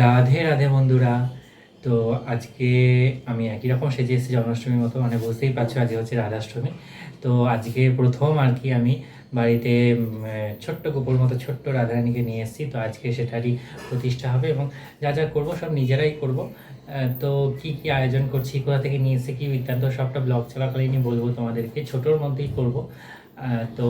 রাধে রাধে বন্ধুরা। তো আজকে আমি একই রকম সেজে এসেছি জন্মাষ্টমীর মতো মানে বুঝতেই পারছ আজকে হচ্ছে রাধাষ্টমী। তো আজকে প্রথম আর কি আমি বাড়িতে ছোট্ট গোপুর মতো ছোট্ট রাধারানীকে নিয়ে এসেছি। তো আজকে সেটারই প্রতিষ্ঠা হবে এবং যা যা করব সব নিজেরাই করব। তো কি কি আয়োজন করছি, কোথা থেকে নিয়ে এসেছি, কি বৃত্তান্ত সবটা ব্লগ চলাকালীনই বলব তোমাদেরকে। ছোটোর মধ্যেই করব। তো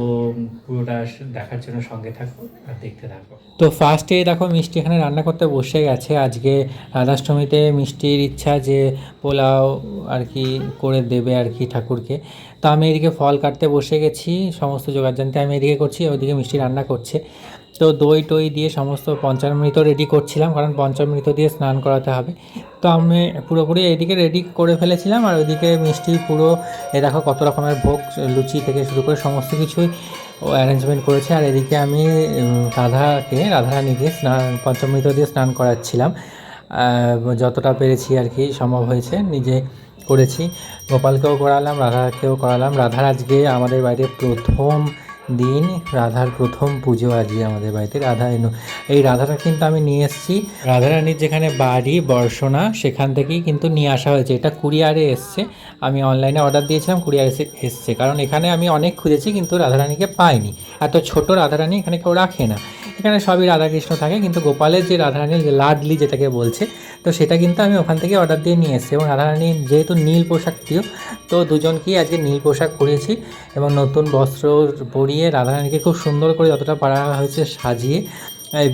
পুরোটা দেখার জন্য সঙ্গে থাকো আর দেখতে থাকো তো ফার্স্টে দেখো মিষ্টি এখানে রান্না করতে বসে গেছে। আজকে রাধাষ্টমীতে মিষ্টির ইচ্ছা যে পোলাও আর কি করে দেবে আর কি ঠাকুরকে। তো আমি এদিকে ফল কাটতে বসে গেছি, সমস্ত জানতে আমি এদিকে করছি ওইদিকে মিষ্টি রান্না করছে। তো দই টই দিয়ে সমস্ত পঞ্চামৃত রেডি করছিলাম, কারণ পঞ্চামৃত দিয়ে স্নান করাতে হবে। তো আমি পুরোপুরি এদিকে রেডি করে ফেলেছিলাম আর ওইদিকে মিষ্টি পুরো এ দেখো কত রকমের ভোগ, লুচি থেকে শুরু করে সমস্ত কিছুই অ্যারেঞ্জমেন্ট করেছে। আর এদিকে আমি রাধাকে, রাধারানীকে স্নান, পঞ্চমৃত দিয়ে স্নান করাচ্ছিলাম। যতটা পেরেছি আর কি সম্ভব হয়েছে নিজে করেছি। গোপালকেও করালাম, রাধাকেও করালাম। রাধার আজকে আমাদের বাড়িতে প্রথম দিন, রাধার প্রথম পুজো আজকে আমাদের বাড়িতে। রাধা, এই রাধাটা কিন্তু আমি নিয়ে এসেছি। রাধারানীর যেখানে বাড়ি, বর্ষনা, সেখান থেকেই কিন্তু নিয়ে আসা হয়েছে। এটা কুরিয়ারে এসছে। আমি অনলাইনে অর্ডার দিয়েছিলাম, কুরিয়ার এসে, এসছে। কারণ এখানে আমি অনেক খুঁজেছি, কিন্তু রাধারানীকে পাইনি। এত ছোট রাধারানী এখানে কেউ রাখে না। এখানে সবই রাধাকৃষ্ণ থাকে, কিন্তু গোপালের যে রাধারানীর লাডলি যেটাকে বলছে তো সেটা কিন্তু আমি ওখান থেকে অর্ডার দিয়ে নিয়ে এসেছি এবং রাধারানী যেহেতু নীল পোশাক প্রিয়, তো দুজনকেই আজকে নীল পোশাক পরিয়েছি এবং নতুন বস্ত্র পরিয়ে রাধারানীকে খুব সুন্দর করে যতটা পারা হয়েছে সাজিয়ে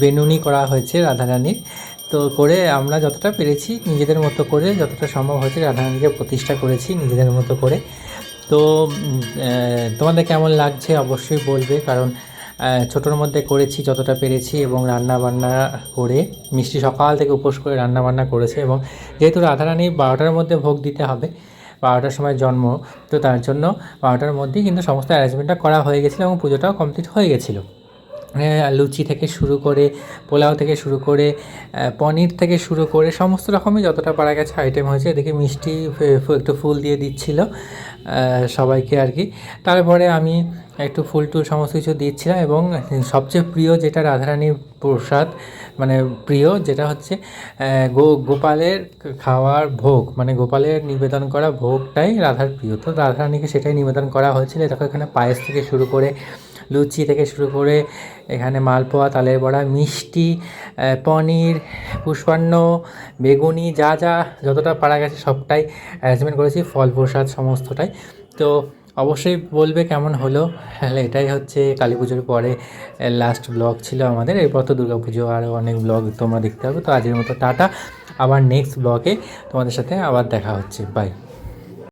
বেনুনি করা হয়েছে রাধারানীর। তো করে আমরা যতটা পেরেছি নিজেদের মতো করে, যতটা সম্ভব হয়েছে রাধারানীকে প্রতিষ্ঠা করেছি নিজেদের মতো করে। তো তোমাদের কেমন লাগছে অবশ্যই বলবে কারণ ছোটোর মধ্যে করেছি যতটা পেরেছি এবং রান্না বান্না করে, মিষ্টি সকাল থেকে উপোস করে রান্না বান্না করেছে এবং যেহেতু রাধারানী বারোটার মধ্যে ভোগ দিতে হবে, বারোটার সময় জন্ম, তো তার জন্য বারোটার মধ্যেই কিন্তু সমস্ত অ্যারেঞ্জমেন্টটা করা হয়ে গেছিল এবং পুজোটাও কমপ্লিট হয়ে গেছিল। লুচি থেকে শুরু করে, পোলাও থেকে শুরু করে পনির থেকে শুরু করে, সমস্ত রকমই যতটা পারা গেছে আইটেম হয়েছে। এদিকে মিষ্টি একটু ফুল দিয়ে দিচ্ছিল সবাইকে আর কি। তারপরে আমি একটু ফুল টুল সমস্ত কিছু দিচ্ছিলাম এবং সবচেয়ে প্রিয় যেটা রাধারানীর প্রসাদ মানে প্রিয় যেটা হচ্ছে গো, গোপালের খাওয়ার ভোগ মানে গোপালের নিবেদন করা ভোগটাই রাধার প্রিয়। তো রাধারানীকে সেটাই নিবেদন করা হয়েছিল। দেখো এখানে পায়েস থেকে শুরু করে লুচি থেকে শুরু করে এখানে মালপোয়া, তালের বড়া, মিষ্টি পনির, পুষ্পান্ন, বেগুনি, যা যা যতটা পারা গেছে সবটাই অ্যারেঞ্জমেন্ট করেছি, ফল, প্রসাদ সমস্তটাই। তো অবশ্যই বলবে কেমন হলো। তাহলে এটাই হচ্ছে কালী পুজোর পরে লাস্ট ব্লগ ছিল আমাদের। এরপর তো দুর্গা পুজো আরও অনেক ব্লগ তোমরা দেখতে পাবে। তো আজকের মতো টাটা। আবার নেক্সট ব্লগে তোমাদের সাথে আবার দেখা হচ্ছে। বাই